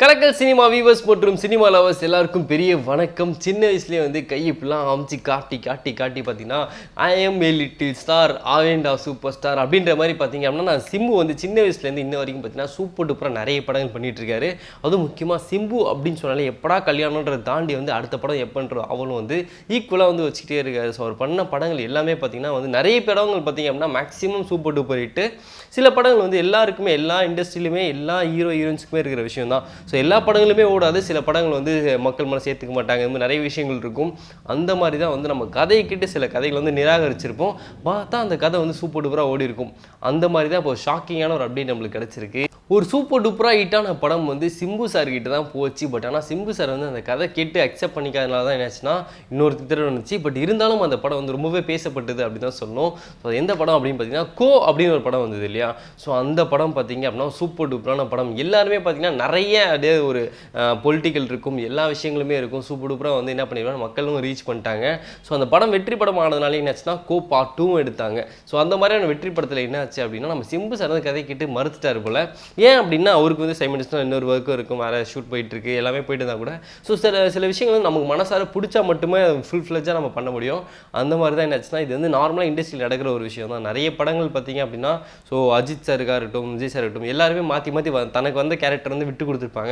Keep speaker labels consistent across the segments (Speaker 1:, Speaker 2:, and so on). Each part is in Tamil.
Speaker 1: Kalakkal cinema viewers மற்றும் சினிமா லவர்ஸ் எல்லாருக்கும் பெரிய வணக்கம். சின்ன வயசுலேயே வந்து கை இப்படிலாம் அமிச்சு காட்டி காட்டி காட்டி பார்த்தீங்கன்னா I am a little star ஆவேண்டா super star அப்படின்ற மாதிரி பார்த்தீங்க அப்படின்னா நான் சிம்பு வந்து சின்ன வயசுலேருந்து இன்ன வரைக்கும் பார்த்தீங்கன்னா சூப்பர் டூப்பராக நிறைய படங்கள் பண்ணிகிட்ருக்காரு அதுவும் முக்கியமாக சிம்பு அப்படின்னு சொன்னாலே எப்படா கல்யாணன்றதை தாண்டி வந்து அடுத்த படம் எப்போன்ற அவளும் வந்து ஈக்குவலாக வந்து வச்சுக்கிட்டே இருக்காரு. ஸோ அவர் பண்ண படங்கள் எல்லாமே பார்த்தீங்கன்னா வந்து நிறைய படங்கள் பார்த்தீங்க அப்படின்னா மேக்ஸிமம் சூப்பர் டூப்பர் ஹிட்டு சில படங்கள் வந்து எல்லாருக்குமே எல்லா இண்டஸ்ட்ரியிலுமே எல்லா ஹீரோ ஹீரோயின்ஸுக்குமே இருக்கிற விஷயம் தான் ஸோ எல்லா படங்களுமே ஓடாது. சில படங்கள் வந்து மக்கள் மனசு ஏற்றுக்க மாட்டாங்க. இந்த மாதிரி நிறைய விஷயங்கள் இருக்கும். அந்த மாதிரி தான் வந்து நம்ம கதையை கேட்டு சில கதைகள் வந்து நிராகரிச்சிருப்போம். பார்த்தா அந்த கதை வந்து சூப்பர் டூப்பராக ஓடி இருக்கும். அந்த மாதிரி தான் இப்போ ஷாக்கிங்கான ஒரு அப்டேட் நம்மளுக்கு கிடச்சிருக்கு. ஒரு சூப்பர் டூப்பராக ஹிட்டான படம் வந்து சிம்பு சார் கிட்ட தான் போச்சு. பட் ஆனால் சிம்பு சார் வந்து அந்த கதை கேட்டு அக்செப்ட் பண்ணிக்காதனால தான் என்னாச்சுன்னா இன்னொரு திட்டம் இருந்துச்சு. பட் இருந்தாலும் அந்த படம் வந்து ரொம்பவே பேசப்பட்டது அப்படின்னு தான் சொல்லணும். ஸோ எந்த படம் அப்படின்னு பார்த்தீங்கன்னா கோ அப்படின்னு ஒரு படம் வந்தது இல்லையா? ஸோ அந்த படம் பார்த்தீங்க அப்படின்னா சூப்பர் டூப்பரான படம். எல்லாருமே பார்த்தீங்கன்னா நிறைய அப்படியே ஒரு பொலிட்டிக்கல் இருக்கும். எல்லா விஷயங்களுமே இருக்கும். சூப்பர் டூப்பராக வந்து என்ன பண்ணிடுவாங்க மக்களும் ரீச் பண்ணிட்டாங்க. ஸோ அந்த படம் வெற்றி படம் ஆனதுனால என்னாச்சுன்னா கோ பார்ட் டூவும் எடுத்தாங்க. ஸோ அந்த மாதிரியான வெற்றி படத்தில் என்ன ஆச்சு அப்படின்னா நம்ம சிம்பு சார் வந்து கதை கேட்டு மறுத்துட்டார் போல். ஏன் அப்படின்னா அவருக்கு வந்து சைமண்டிஸ்டாக இன்னொரு ஒர்க்கும் இருக்கும். வேறு ஷூட் போயிட்டுருக்கு எல்லாமே போயிட்டு இருந்தால் கூட. ஸோ சில சில விஷயங்கள் வந்து நமக்கு மனசார பிடிச்சா மட்டுமே ஃபுல் ஃப்ளெஜாக நம்ம பண்ண முடியும். அந்த மாதிரி தான் என்னாச்சுன்னா இது வந்து நார்மலாக இண்டஸ்ட்ரியில் நடக்கிற ஒரு விஷயம் தான். நிறைய படங்கள் பார்த்தீங்க அப்படின்னா ஸோ அஜித் சாருக்காக இருக்கட்டும் விஜய் சார் இருக்கட்டும் எல்லாருமே மாற்றி மாற்றி தனக்கு வந்த கேரக்டர் வந்து விட்டு கொடுத்துருப்பாங்க.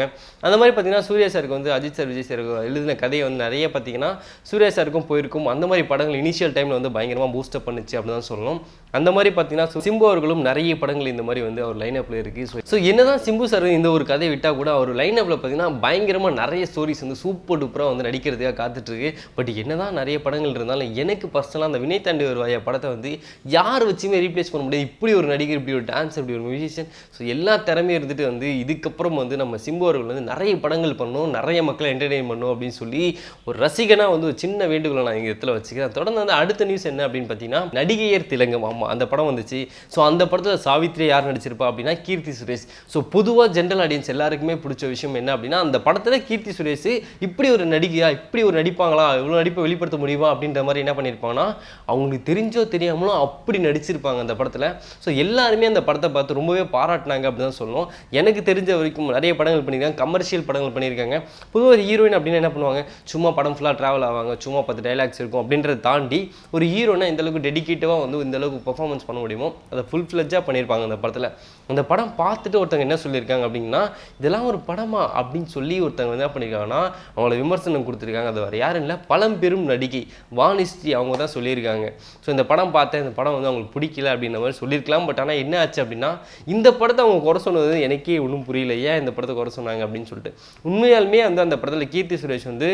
Speaker 1: அந்த மாதிரி பார்த்தீங்கன்னா சூர்யா சாருக்கு வந்து அஜித் சார் விஜய் சார் எழுதின கதையை வந்து நிறைய பார்த்தீங்கன்னா சூர்யா சாருக்கும் போயிருக்கும். அந்த மாதிரி படங்கள் இனிஷியல் டைமில் வந்து பயங்கரமாக பூஸ்டப் பண்ணுச்சு அப்படின்னு தான் சொல்லணும். அந்த மாதிரி பார்த்தீங்கன்னா சிம்பு அவர்களும் நிறைய படங்கள் இந்த மாதிரி வந்து அவர் லைனப்பில் இருக்குது ஸோ ஸோ என்னதான் சிம்பு சார் இந்த ஒரு கதை விட்டால் கூட அவர் லைனப்பில் பார்த்தீங்கன்னா பயங்கரமாக நிறைய ஸ்டோரிஸ் வந்து சூப்பர் டூப்பராக வந்து நடிக்கிறதுக்காக காத்துட்ருக்கு பட் என்னதான் நிறைய படங்கள் இருந்தாலும் எனக்கு பர்சனலாக அந்த வினய் தாண்டி வருவாய படத்தை வந்து யார் வச்சுமே ரீப்ளேஸ் பண்ண முடியாது. இப்படி ஒரு நடிகர் இப்படி ஒரு டான்ஸ் இப்படி ஒரு மியூசிஷியன் ஸோ எல்லா திறமையும் இருந்துட்டு வந்து இதுக்கப்புறம் வந்து நம்ம சிம்பு அவர்கள் வந்து நிறைய படங்கள் பண்ணணும் நிறைய மக்களை என்டர்டெயின் பண்ணணும் அப்படின்னு சொல்லி ஒரு ரசிகனாக வந்து ஒரு சின்ன வேண்டுகோளை நான் இங்கே இடத்துல வச்சுக்கிறேன். தொடர்ந்து வந்து அடுத்த நியூஸ் என்ன அப்படின்னு பார்த்தீங்கன்னா நடிகையர் திலங்கம் ஆமாம் அந்த படம் வந்துச்சு. ஸோ அந்த படத்தில் சாவித்ரி யார் நடிச்சிருப்பா அப்படின்னா கீர்த்தி சுரேஷ். ஸோ பொதுவாக ஜென்ரல் ஆடியன்ஸ் எல்லாருக்குமே பிடிச்ச விஷயம் என்ன அப்படின்னா அந்த படத்தில் கீர்த்தி சுரேஷ் இப்படி ஒரு நடிகையா இப்படி ஒரு நடிப்பாங்களா இவ்வளோ நடிப்பை வெளிப்படுத்த முடியுமா அப்படின்ற மாதிரி என்ன பண்ணியிருப்பாங்கன்னா அவங்களுக்கு தெரிஞ்சோ தெரியாமலும் அப்படி நடிச்சிருப்பாங்க அந்த படத்தில். ஸோ எல்லாருமே அந்த படத்தை பார்த்து ரொம்பவே பாராட்டினாங்க அப்படின்னு தான் சொல்லணும். எனக்கு தெரிஞ்ச வரைக்கும் நிறைய படங்கள் பண்ணி பண்ணியிருக்காங்க கமர்ஷியல் படங்கள் பண்ணியிருக்காங்க. பொதுவாக ஹீரோயின் அப்படின்னு என்ன பண்ணுவாங்க? சும்மா படம் ஃபுல்லாக ட்ராவல் ஆவாங்க சும்மா பத்து டைலாக்ஸ் இருக்கும் அப்படின்றத தாண்டி ஒரு ஹீரோனா இந்த அளவுக்கு டெடிக்கேட்டிவாக வந்து இந்த அளவுக்கு பெர்ஃபார்மன்ஸ் பண்ண முடியுமோ அதை ஃபுல் ஃப்ளெஜ்ஜாக பண்ணியிருப்பாங்க அந்த படத்தில். அந்த படம் பார்த்துட்டு ஒருத்தங்க என்ன சொல்லியிருக்காங்க அப்படின்னா இதெல்லாம் ஒரு படமா? அப்படின்னு சொல்லி ஒருத்தங்க என்ன பண்ணியிருக்காங்கன்னா அவங்கள விமர்சனம் கொடுத்துருக்காங்க. அது வேறு யாரும் இல்லை பழம்பெரும் நடிகை வானிஸ்ரீ அவங்க தான் சொல்லியிருக்காங்க. ஸோ இந்த படம் பார்த்தேன் இந்த படம் வந்து அவங்களுக்கு பிடிக்கல அப்படின்ற மாதிரி சொல்லியிருக்கலாம். பட் ஆனால் என்ன ஆச்சு அப்படின்னா இந்த படத்தை அவங்க குறை சொன்னது எனக்கே ஒன்றும் புரியல. ஏன் இந்த படத்தை குறை சொன்னாங்க அப்படின்னு சொல்லிட்டு. உண்மையாலுமே வந்து அந்த படத்தில் கீர்த்தி சுரேஷ் வந்து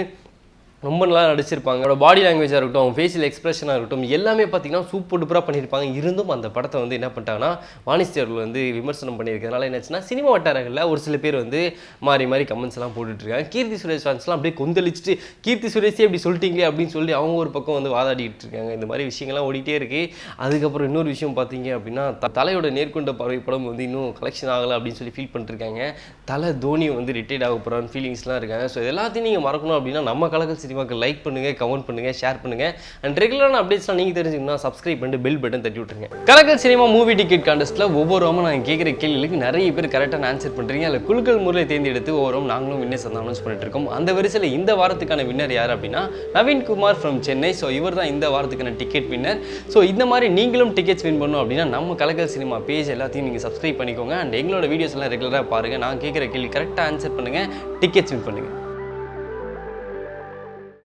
Speaker 1: ரொம்ப நல்லா நடிச்சிருப்பாங்க. அவரோட பாடி லாங்குவேஜாக இருக்கட்டும் அவங்க ஃபேஷியல் எக்ஸ்பிரஷனாக இருக்கட்டும் எல்லாமே பார்த்தீங்கன்னா சூப்பர் டூப்பராக பண்ணியிருப்பாங்க. இருந்தும் அந்த படத்தை வந்து என்ன பண்ணிட்டாங்கன்னா வாணிஸ்தி அவர்கள் வந்து விமர்சனம் பண்ணியிருக்கிறதுனால என்னாச்சுன்னா சினிமா வட்டாரங்களில் ஒரு சில பேர் வந்து மாறி மாறி கமெண்ட்ஸ் எல்லாம் போட்டுட்டு இருக்காங்க கீர்த்தி சுரேஷ் ஃபேன்ஸ்லாம் அப்படியே கொந்தளிச்சுட்டு கீர்த்தி சுரேஷே இப்படி சொல்லிட்டீங்க அப்படின்னு சொல்லி அவங்க ஒரு பக்கம் வந்து வாதாடிட்டு இருக்காங்க. இந்த மாதிரி விஷயங்கள்லாம் ஓடிட்டே இருக்கு. அதுக்கப்புறம் இன்னொரு விஷயம் பார்த்தீங்க அப்படின்னா தலையோட நேர்கொண்ட பார்வை படம் வந்து இன்னும் கலெக்ஷன் ஆகலை அப்படின்னு சொல்லி ஃபீல் பண்ணிருக்காங்க தலை தோனி வந்து ரிட்டையர்ட் ஆக போகிறான்னு ஃபீலிங்ஸ்லாம் இருக்காங்க. ஸோ எல்லாத்தையும் நீங்கள் மறக்கணும் அப்படின்னா நம்ம கலக்கல் சினிமாக்கு லைக் பண்ணுங்கள் கமெண்ட் பண்ணுங்கள் ஷேர் பண்ணுங்கள் அண்ட் ரெகுலரான அப்டேட்ஸ்லாம் நீங்கள் தெரிஞ்சுக்கணும்னா சப்ஸ்கிரைப் பண்ணிட்டு பெல் பட்டன் தட்டி விட்டுருங்க. கலக்கல் சினிமா மூவி டிக்கெட் கான்டெஸ்ட்டில் ஒவ்வொரு வாரமும் நான் கேட்குற கேள்விகளுக்கு நிறைய பேர் கரெக்டான ஆன்சர் பண்ணுறீங்க அதில் குழுக்கள் முறையில் தேர்ந்தெடுத்து ஒவ்வொரு நாங்களும் வின்னர்ஸ் வந்து அனௌன்ஸ் பண்ணிட்டு இருக்கோம். அந்த வரிசையில் இந்த வாரத்துக்கான வின்னர் யார் அப்படின்னா நவீன் குமார் ஃப்ரம் சென்னை ஸோ இவர் தான் இந்த வாரத்துக்கான டிக்கெட் வின்னர் ஸோ இந்த மாதிரி நீங்களும் டிக்கெட்ஸ் வின் பண்ணணும் அப்படின்னா நம்ம கலக்கல் சினிமா பேஜ் எல்லாத்தையும் நீங்கள் சப்ஸ்கிரைப் பண்ணிக்கோங்க. அண்ட் எங்களோட வீடியோஸ் எல்லாம் ரெகுலராக பாருங்கள் நான் கேட்குற கேள்வி கரெக்டாக ஆன்சர் பண்ணுங்கள் டிக்கெட்ஸ் வின் பண்ணுங்கள்